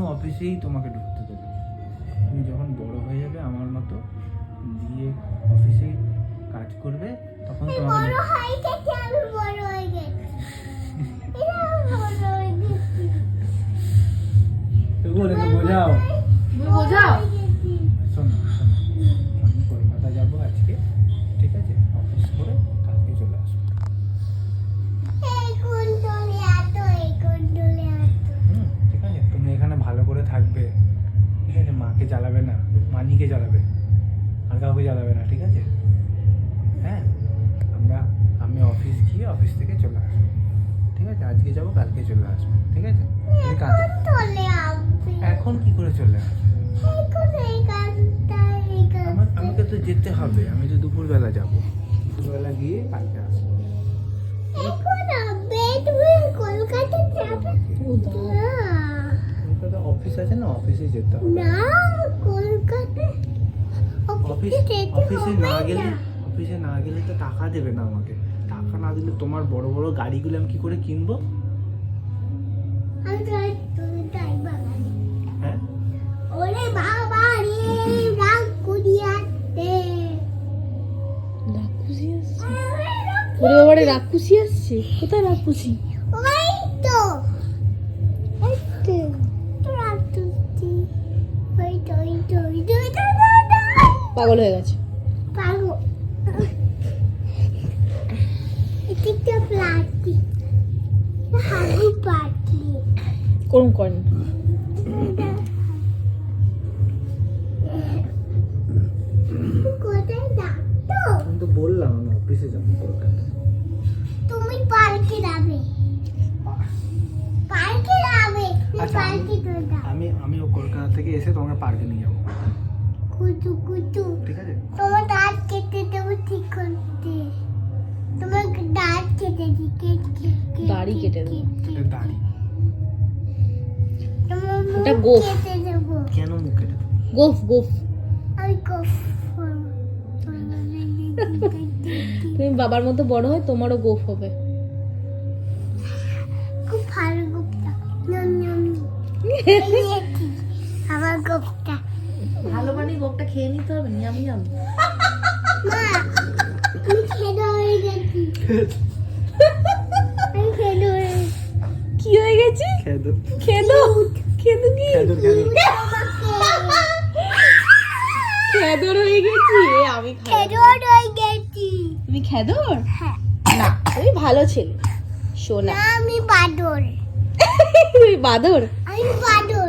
অফিসেই তোমাকে ঢুকতে দেবে। তুমি যখন বড় হয়ে যাবে আমার মতো দিয়ে অফিসে কাজ করবে তখন তোমাকে থাকবে। ঠিক আছে মাকে জ্বালাবে না মানিকে জ্বালাবে আর কাউকে জ্বালাবে না ঠিক আছে? হ্যাঁ আমরা আমি অফিস গিয়ে অফিস থেকে চলে আসব। ঠিক আছে আজকে যাব কালকে চলে আসব ঠিক আছে? এখন কি করে চলে আসব? আমাকে তো যেতে হবে আমি তো দুপুরবেলা যাব। দুপুরবেলা গিয়ে কালকে আসব। কলকাতা যাবে? অফিস আছে না? অফিসে যেতে হবে। না, কলকাতা অফিস অফিসে না গেলে অফিসে না গেলে তো টাকা দেবে না আমাকে। টাকা না দিলে তোমার বড় বড় গাড়িগুলো আমি কি করে কিনবো। হ্যাঁ? ওরে বাবা রে রাগ করিয়াতে রাক্ষসী আসছে? কোথায় রাক্ষসী? ওই তো। পাগল হয়ে গেছে। তো বললাম আমি অফিসে যাব কলকাতা তুমি পার্কে যাবে। পার্কে যাবে। আচ্ছা, আমি- পার্কে তো আমি আমি ও কলকাতা থেকে এসে তোমাকে পার্কে নিয়ে যাব। কুচু কুচু। তোমার দাঁত কেটে দেবো ঠিক করতে। তোমার দাঁত কেটে দি দাড়ি কেটে দেবো। এটা দাড়ি। ওটা গোঁফ। কেন মুখ কেটে গোফ গোফ। আমি গোফ তুমি বাবার মতো বড় হয় তোমারও গোফ হবে। খুব ভালো নম আমার গোপটা মানে খেয়ে নিতে হবে? নিয়াম নিয়াম। কি হয়ে গেছে? খেদো খেদো খেদো কি? খেদো খেদো খেদর হয়ে গেছি? আমি। খেদর হয়ে গেছি। তুমি খেদর? হ্যাঁ। না তুমি ভালো ছেলে। সোনা না আমি বাদর। তুমি বাদর? আমি বাদর।